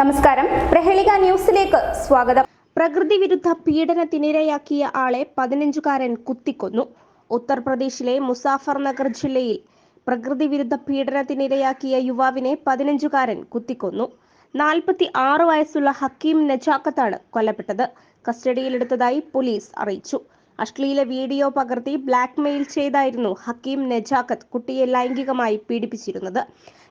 നമസ്കാരം. പ്രഹേളിക ന്യൂസിലേക്ക് സ്വാഗതം. പ്രകൃതി വിരുദ്ധ പീഡനത്തിനിരയാക്കിയ ആളെ പതിനഞ്ചുകാരൻ കുത്തിക്കൊന്നു. ഉത്തർപ്രദേശിലെ മുസാഫർ നഗർ ജില്ലയിൽ പ്രകൃതി വിരുദ്ധ പീഡനത്തിനിരയാക്കിയ യുവാവിനെ പതിനഞ്ചുകാരൻ കുത്തിക്കൊന്നു. നാൽപ്പത്തി ആറ് വയസ്സുള്ള ഹക്കീം നജാക്കത്താണ് കൊല്ലപ്പെട്ടത്. കസ്റ്റഡിയിലെടുത്തതായി പോലീസ് അറിയിച്ചു. അശ്ലീല വീഡിയോ പകർത്തി ബ്ലാക്ക്മെയിൽ ചെയ്തായിരുന്നു ഹക്കീം നജാക്കത്ത് കുട്ടിയെ ലൈംഗികമായി പീഡിപ്പിച്ചിരുന്നത്.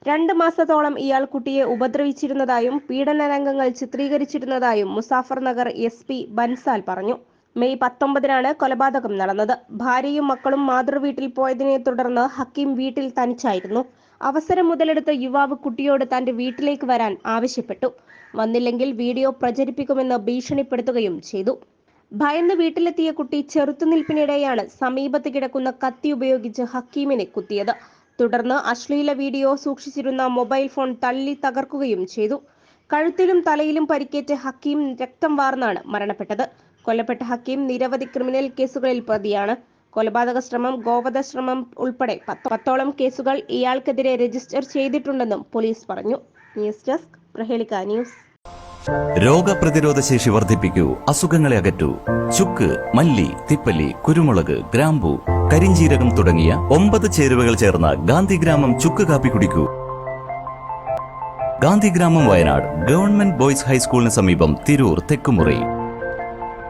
രണ്ട് മാസത്തോളം ഇയാൾ കുട്ടിയെ ഉപദ്രവിച്ചിരുന്നതായും പീഡന രംഗങ്ങൾ ചിത്രീകരിച്ചിരുന്നതായും മുസാഫർ നഗർ എസ് പി ബൻസാൽ പറഞ്ഞു. മെയ് പത്തൊമ്പതിനാണ് കൊലപാതകം നടന്നത്. ഭാര്യയും മക്കളും മാതൃവീട്ടിൽ പോയതിനെ തുടർന്ന് ഹക്കീം വീട്ടിൽ തനിച്ചായിരുന്നു. അവസരം മുതലെടുത്ത യുവാവ് കുട്ടിയോട് തന്റെ വീട്ടിലേക്ക് വരാൻ ആവശ്യപ്പെട്ടു. വന്നില്ലെങ്കിൽ വീഡിയോ പ്രചരിപ്പിക്കുമെന്ന് ഭീഷണിപ്പെടുത്തുകയും ചെയ്തു. ഭയന്ന് വീട്ടിലെത്തിയ കുട്ടി ചെറുത്തുനിൽപ്പിനിടെയാണ് സമീപത്ത് കിടക്കുന്ന കത്തി ഉപയോഗിച്ച് ഹക്കീമിനെ കുത്തിയത്. തുടർന്ന് അശ്ലീല വീഡിയോ സൂക്ഷിച്ചിരുന്ന മൊബൈൽ ഫോൺ തള്ളി തകർക്കുകയും ചെയ്തു. കഴുത്തിലും തലയിലും പരിക്കേറ്റ് ഹക്കീം രക്തം വാർന്നാണ് മരണപ്പെട്ടത്. കൊല്ലപ്പെട്ട ഹക്കീം നിരവധി ക്രിമിനൽ കേസുകളിൽ പ്രതിയാണ്. കൊലപാതക ശ്രമം ഗോവധ ശ്രമം ഉൾപ്പെടെ പത്ത് പത്തോളം കേസുകൾ ഇയാൾക്കെതിരെ രജിസ്റ്റർ ചെയ്തിട്ടുണ്ടെന്നും പോലീസ് പറഞ്ഞു. News desk Prahelika news. രോഗപ്രതിരോധ ശേഷി വർദ്ധിപ്പിക്കൂ അസുഖങ്ങളെ അകറ്റൂ. ചുക്ക് മല്ലി തിപ്പല്ലി കുരുമുളക് ഗ്രാമ്പൂ കരിഞ്ചീരകം തുടങ്ങിയ ഒമ്പത് ചേരുവകൾ ചേർന്ന ഗാന്ധിഗ്രാമം ചുക്ക് കാപ്പി കുടിക്കൂ. ഗാന്ധിഗ്രാമം വയനാട് ഗവൺമെന്റ് ബോയ്സ് ഹൈസ്കൂളിന് സമീപം തിരൂർ തെക്കുമുറി.